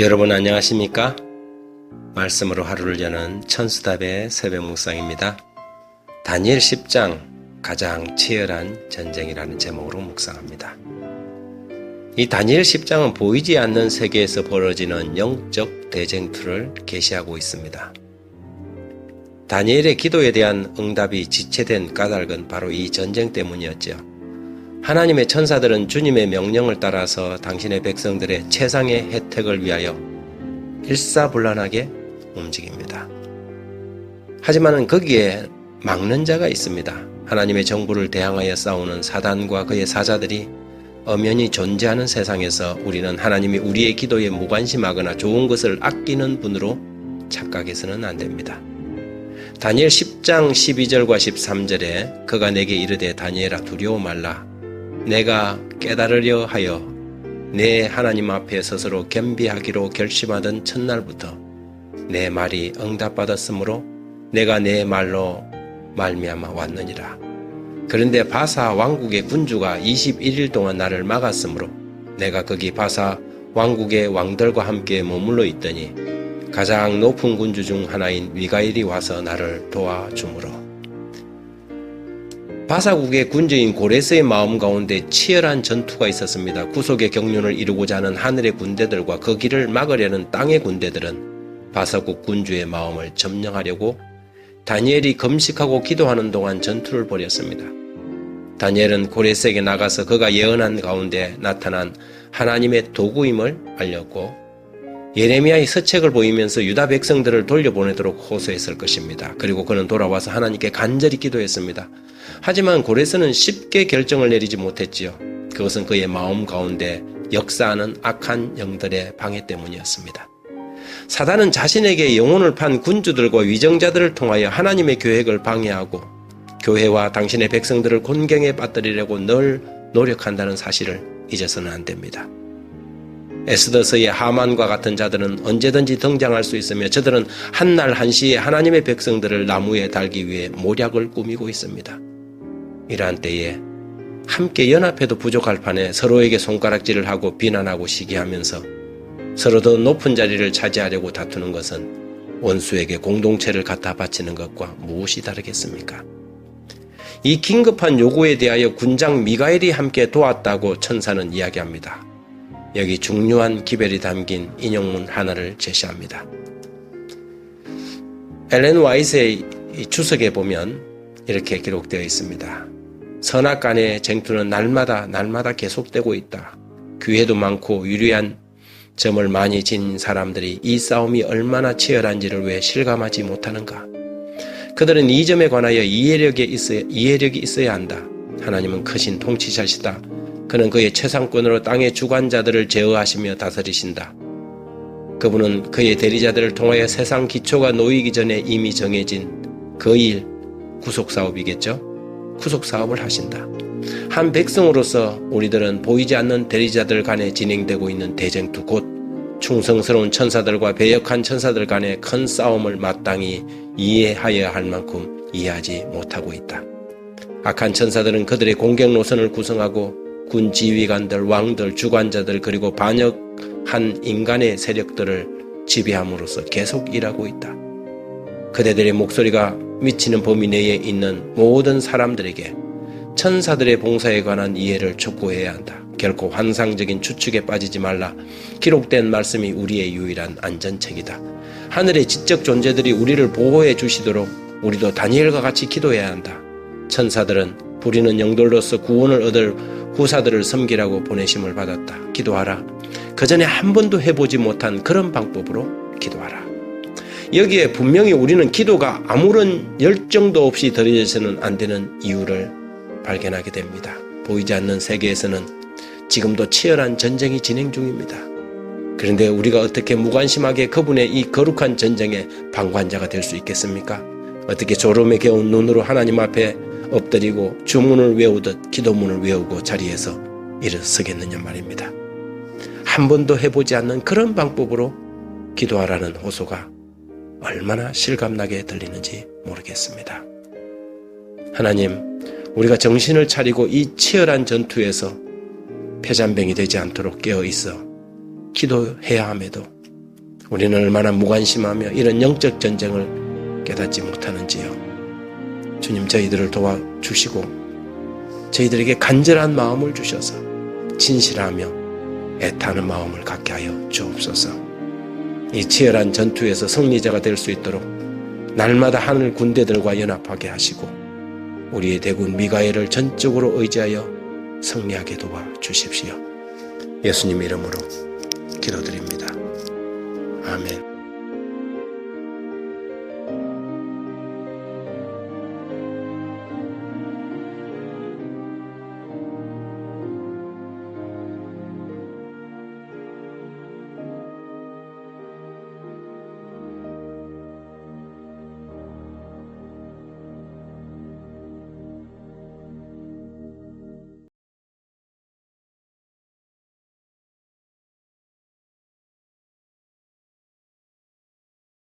여러분 안녕하십니까? 말씀으로 하루를 여는 천수답의 새벽 묵상입니다. 다니엘 10장 가장 치열한 전쟁이라는 제목으로 묵상합니다. 이 다니엘 10장은 보이지 않는 세계에서 벌어지는 영적 대쟁투를 계시하고 있습니다. 다니엘의 기도에 대한 응답이 지체된 까닭은 바로 이 전쟁 때문이었죠. 하나님의 천사들은 주님의 명령을 따라서 당신의 백성들의 최상의 혜택을 위하여 일사불란하게 움직입니다. 하지만 거기에 막는 자가 있습니다. 하나님의 정부를 대항하여 싸우는 사단과 그의 사자들이 엄연히 존재하는 세상에서 우리는 하나님이 우리의 기도에 무관심하거나 좋은 것을 아끼는 분으로 착각해서는 안 됩니다. 다니엘 10장 12절과 13절에 그가 내게 이르되 다니엘아 두려워 말라 내가 깨달으려 하여 내 하나님 앞에 스스로 겸비하기로 결심하던 첫날부터 내 말이 응답받았으므로 내가 내 말로 말미암아 왔느니라. 그런데 바사 왕국의 군주가 21일 동안 나를 막았으므로 내가 거기 바사 왕국의 왕들과 함께 머물러 있더니 가장 높은 군주 중 하나인 미가일이 와서 나를 도와주므로 바사국의 군주인 고레스의 마음 가운데 치열한 전투가 있었습니다. 구속의 경륜을 이루고자 하는 하늘의 군대들과 그 길을 막으려는 땅의 군대들은 바사국 군주의 마음을 점령하려고 다니엘이 금식하고 기도하는 동안 전투를 벌였습니다. 다니엘은 고레스에게 나가서 그가 예언한 가운데 나타난 하나님의 도구임을 알렸고 예레미야의 서책을 보이면서 유다 백성들을 돌려보내도록 호소했을 것입니다. 그리고 그는 돌아와서 하나님께 간절히 기도했습니다. 하지만 고레스는 쉽게 결정을 내리지 못했지요. 그것은 그의 마음 가운데 역사하는 악한 영들의 방해 때문이었습니다. 사단은 자신에게 영혼을 판 군주들과 위정자들을 통하여 하나님의 계획을 방해하고 교회와 당신의 백성들을 곤경에 빠뜨리려고 늘 노력한다는 사실을 잊어서는 안 됩니다. 에스더서의 하만과 같은 자들은 언제든지 등장할 수 있으며 저들은 한날 한시에 하나님의 백성들을 나무에 달기 위해 모략을 꾸미고 있습니다. 이러한 때에 함께 연합해도 부족할 판에 서로에게 손가락질을 하고 비난하고 시기하면서 서로 더 높은 자리를 차지하려고 다투는 것은 원수에게 공동체를 갖다 바치는 것과 무엇이 다르겠습니까? 이 긴급한 요구에 대하여 군장 미가엘이 함께 도왔다고 천사는 이야기합니다. 여기 중요한 기별이 담긴 인용문 하나를 제시합니다. 엘렌 와이스의 주석에 보면 이렇게 기록되어 있습니다. 선악 간의 쟁투는 날마다 날마다 계속되고 있다. 기회도 많고 유리한 점을 많이 진 사람들이 이 싸움이 얼마나 치열한지를 왜 실감하지 못하는가? 그들은 이 점에 관하여 이해력이 있어야, 이해력이 있어야 한다. 하나님은 크신 통치자시다. 그는 그의 최상권으로 땅의 주관자들을 제어하시며 다스리신다. 그분은 그의 대리자들을 통하여 세상 기초가 놓이기 전에 이미 정해진 그 일, 구속사업이겠죠? 구속사업을 하신다. 한 백성으로서 우리들은 보이지 않는 대리자들 간에 진행되고 있는 대쟁투 곧 충성스러운 천사들과 배역한 천사들 간의 큰 싸움을 마땅히 이해하여야 할 만큼 이해하지 못하고 있다. 악한 천사들은 그들의 공격 노선을 구성하고 군 지휘관들, 왕들, 주관자들 그리고 반역한 인간의 세력들을 지배함으로써 계속 일하고 있다. 그대들의 목소리가 미치는 범위 내에 있는 모든 사람들에게 천사들의 봉사에 관한 이해를 촉구해야 한다. 결코 환상적인 추측에 빠지지 말라. 기록된 말씀이 우리의 유일한 안전책이다. 하늘의 지적 존재들이 우리를 보호해 주시도록 우리도 다니엘과 같이 기도해야 한다. 천사들은 부리는 영들로서 구원을 얻을 후사들을 섬기라고 보내심을 받았다. 기도하라. 그 전에 한 번도 해보지 못한 그런 방법으로 기도하라. 여기에 분명히 우리는 기도가 아무런 열정도 없이 드려져서는 안 되는 이유를 발견하게 됩니다. 보이지 않는 세계에서는 지금도 치열한 전쟁이 진행 중입니다. 그런데 우리가 어떻게 무관심하게 그분의 이 거룩한 전쟁의 방관자가 될 수 있겠습니까? 어떻게 졸음에 겨운 눈으로 하나님 앞에 엎드리고 주문을 외우듯 기도문을 외우고 자리에서 일어서겠느냐 말입니다. 한 번도 해보지 않는 그런 방법으로 기도하라는 호소가 얼마나 실감나게 들리는지 모르겠습니다. 하나님, 우리가 정신을 차리고 이 치열한 전투에서 패잔병이 되지 않도록 깨어 있어 기도해야 함에도 우리는 얼마나 무관심하며 이런 영적 전쟁을 깨닫지 못하는지요. 주님 저희들을 도와주시고 저희들에게 간절한 마음을 주셔서 진실하며 애타는 마음을 갖게 하여 주옵소서. 이 치열한 전투에서 승리자가 될 수 있도록 날마다 하늘 군대들과 연합하게 하시고 우리의 대군 미가엘을 전적으로 의지하여 승리하게 도와 주십시오. 예수님 이름으로 기도드립니다. 아멘.